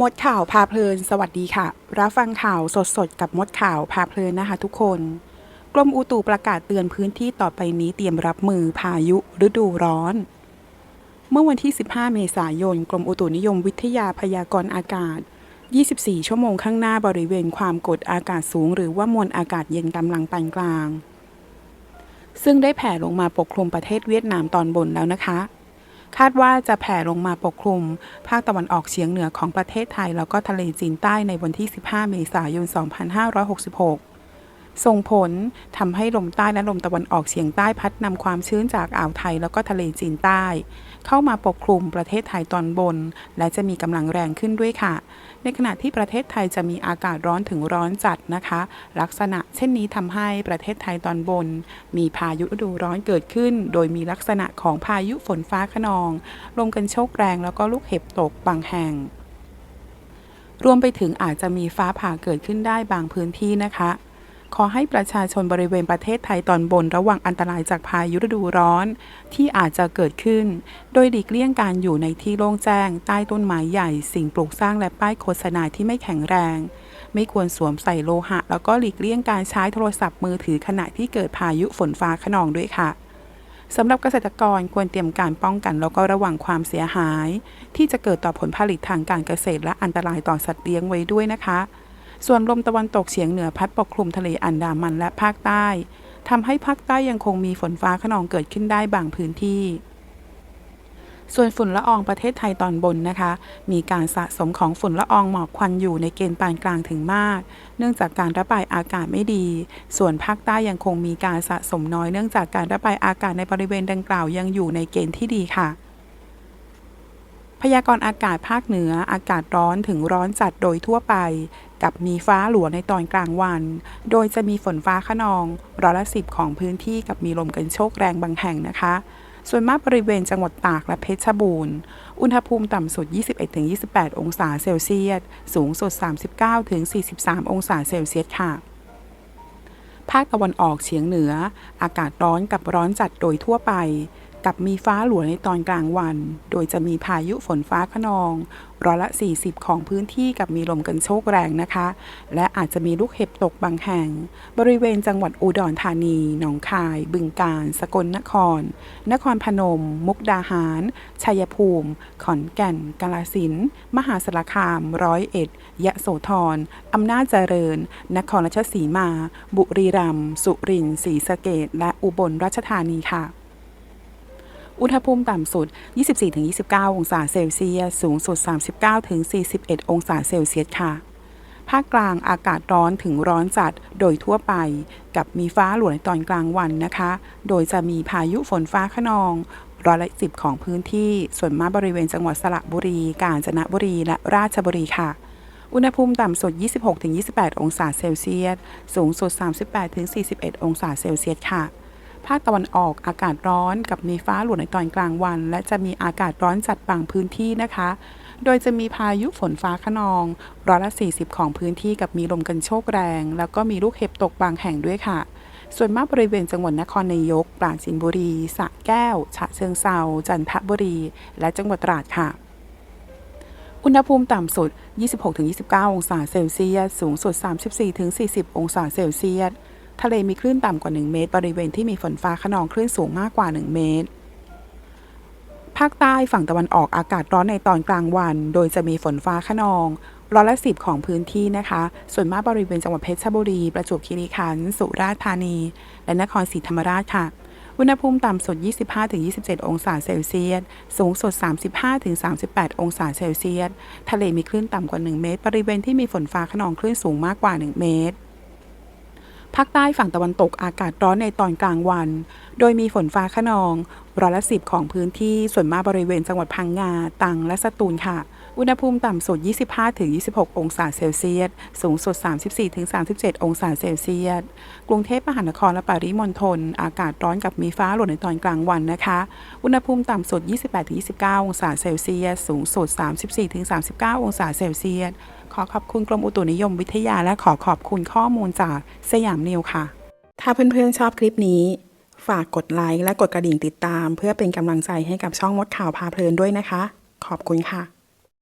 มดข่าวพาเพลิน สวัสดีค่ะ รับฟังข่าวสดๆกับมดข่าวพาเพลินนะคะทุกคน กรมอุตุประกาศเตือนพื้นที่ต่อไปนี้เตรียมรับมือพายุฤดูร้อน เมื่อวันที่ 15 เมษายน กรมอุตุนิยมวิทยาพยากรณ์อากาศ 24 ชั่วโมงข้างหน้าบริเวณความกดอากาศสูง หรือว่ามวลอากาศเย็นกำลังปานกลาง ซึ่งได้แผ่ลงมาปกคลุมประเทศเวียดนามตอนบนแล้วนะคะ คาดว่าจะแผ่ลงมาปกคลุม ภาคตะวันออกเฉียงเหนือของประเทศไทย แล้วก็ทะเลจีนใต้ในวันที่ 15 เมษายน 2566 ส่งผลทำให้ลมใต้และลมตะวันออกเฉียงใต้พัดนำความชื้นจากอ่าวไทยแล้วก็ทะเลจีนใต้ เข้ามาปกคลุมประเทศไทยตอนบน และจะมีกำลังแรงขึ้นด้วยค่ะ ในขณะที่ประเทศไทยจะมีอากาศร้อนถึงร้อนจัดนะคะ ลักษณะเช่นนี้ทำให้ประเทศไทยตอนบน มีพายุฤดูร้อนเกิดขึ้น โดยมีลักษณะของพายุฝนฟ้าขนอง ลมกันโชกแรงแล้วก็ลูกเห็บตกบางแห่งรวมไปถึงอาจจะมีฟ้าผ่าเกิดขึ้นได้บางพื้นที่นะคะ ขอให้ประชาชนบริเวณประเทศไทยตอนบนระวังอันตรายจากพายุฤดูร้อน ที่อาจจะเกิดขึ้น โดยหลีกเลี่ยงการอยู่ในที่โล่งแจ้ง ใต้ต้นไม้ใหญ่ สิ่งปลูกสร้างและป้ายโฆษณาที่ไม่แข็งแรง ไม่ควรสวมใส่โลหะ แล้วก็หลีกเลี่ยงการใช้โทรศัพท์มือถือขณะที่เกิดพายุฝนฟ้าขนองด้วยค่ะสำหรับเกษตรกรควรเตรียมการป้องกันแล้วก็ระวังความเสียหาย ที่จะเกิดต่อผลผลิตทางการเกษตรและอันตรายต่อสัตว์เลี้ยงไว้ด้วยนะคะ ส่วนลมตะวันตกเฉียงเหนือพัดปกคลุมทะเลอันดามันและภาคใต้ทำให้ภาคใต้ยังคงมีฝนฟ้าขนองเกิดขึ้นได้บางพื้นที่ ส่วนฝุ่นละอองประเทศไทยตอนบนนะคะ มีการสะสมของฝุ่นละอองหมอกควันอยู่ในเกณฑ์ปานกลางถึงมาก เนื่องจากการระบายอากาศไม่ดี ส่วนภาคใต้ยังคงมีการสะสมน้อย เนื่องจากการระบายอากาศในบริเวณดังกล่าวยังอยู่ในเกณฑ์ที่ดีค่ะ พยากรณ์อากาศภาคเหนืออากาศร้อนถึงร้อนจัดโดยทั่วไป กับมีฟ้าหลัวในตอนกลางวัน โดยจะมีฝนฟ้าขนองร้อยละสิบของพื้นที่กับมีลมกันโชกแรงบางแห่งนะคะ ส่วนมากบริเวณจังหวัดตากและเพชรบูรณ์ อุณหภูมิต่ำสุด 21-28 องศาเซลเซียส สูงสุด 39-43 องศาเซลเซียสค่ะภาคตะวันออกเฉียงเหนือ อากาศร้อนกับร้อนจัดโดยทั่วไป กับมีฟ้าหลัวในตอนกลางวัน โดยจะมีพายุฝนฟ้าขนองร้อยละ 40 ของพื้นที่กับมีลมกันโชกแรงนะคะ และอาจจะมีลูกเห็บตกบางแห่ง บริเวณจังหวัดอุดรธานี หนองคาย บึงกาฬ สกลนคร นครพนม มุกดาหาร ชัยภูมิ ขอนแก่น กาฬสินธุ์มหาสารคาม ร้อยเอ็ด ยะโสธร อำนาจเจริญ นครราชสีมา บุรีรัมย์ สุรินทร์ ศรีสะเกษและอุบลราชธานีค่ะ อุณหภูมิต่ำสุด 24-29 องศาเซลเซียส สูงสุด 39-41 องศาเซลเซียสค่ะ ภาคกลางอากาศร้อนถึงร้อนจัดโดยทั่วไป กับมีฟ้าหลวในตอนกลางวันนะคะ โดยจะมีพายุฝนฟ้าขนองร้อยละสิบของพื้นที่ ส่วนมากบริเวณจังหวัดสระบุรี กาญจนบุรี และราชบุรีค่ะ อุณหภูมิต่ำสุด 26-28 องศาเซลเซียส สูงสุด 38-41 องศาเซลเซียสค่ะ ภาคตะวันออกอากาศร้อนกับมีฟ้าหลวในตอนกลางวัน และจะมีอากาศร้อนจัดบางพื้นที่นะคะ โดยจะมีพายุฝนฟ้าขนองร้อยละ 40 ของพื้นที่กับมีลมกันโชกแรง แล้วก็มีลูกเห็บตกบางแห่งด้วยค่ะ ส่วนมากบริเวณจังหวัดนครนายก ปราจีนบุรีสระแก้ว ฉะเชิงเซาจันทบุรี และจังหวัดตราดค่ะอุณหภูมิต่ำสุด 26-29 องศาเซลเซียส สูงสุด 34-40 องศาเซลเซียส ทะเลมีคลื่นต่ำกว่า 1 เมตร บริเวณที่มีฝนฟ้าขนองคลื่นสูงมากกว่า 1 เมตร ภาคใต้ฝั่งตะวันออกอากาศร้อนในตอนกลางวัน โดยจะมีฝนฟ้าขนองร้อยละสิบของพื้นที่นะคะ ส่วนมากบริเวณจังหวัดเพชรบุรี ประจวบคีรีขันธ์ สุราษฎร์ธานี และนครศรีธรรมราชค่ะ อุณหภูมิต่ำสุด 25-27 องศาเซลเซียส สูงสุด 35-38 องศาเซลเซียส ทะเลมีคลื่นต่ำกว่า 1 เมตร บริเวณที่มีฝนฟ้าขนองคลื่นสูงมากกว่า 1 เมตร ภาคใต้ฝั่งตะวันตกอากาศร้อนในตอนกลางวัน โดยมีฝนฟ้าขนองร้อยละสิบของพื้นที่ส่วนมากบริเวณจังหวัดพังงาตังและสตูลค่ะ อุณหภูมิต่ำสุด 25-26 องศาเซลเซียส สูงสุด 34-37 องศาเซลเซียส กรุงเทพมหานครและปริมณฑลอากาศร้อนกับมีฟ้าหล่นในตอนกลางวันนะคะ อุณหภูมิต่ำสุด 28-29 องศาเซลเซียส สูงสุด 34-39 องศาเซลเซียส ขอขอบคุณกรมอุตุนิยมวิทยาและขอขอบคุณข้อมูลจากสยามนิวค่ะ ถ้าเพื่อนๆชอบคลิปนี้ ฝากกดไลค์และกดกระดิ่งติดตาม เพื่อเป็นกำลังใจให้กับช่องมดข่าวพาเพลินด้วยนะคะ ขอบคุณค่ะ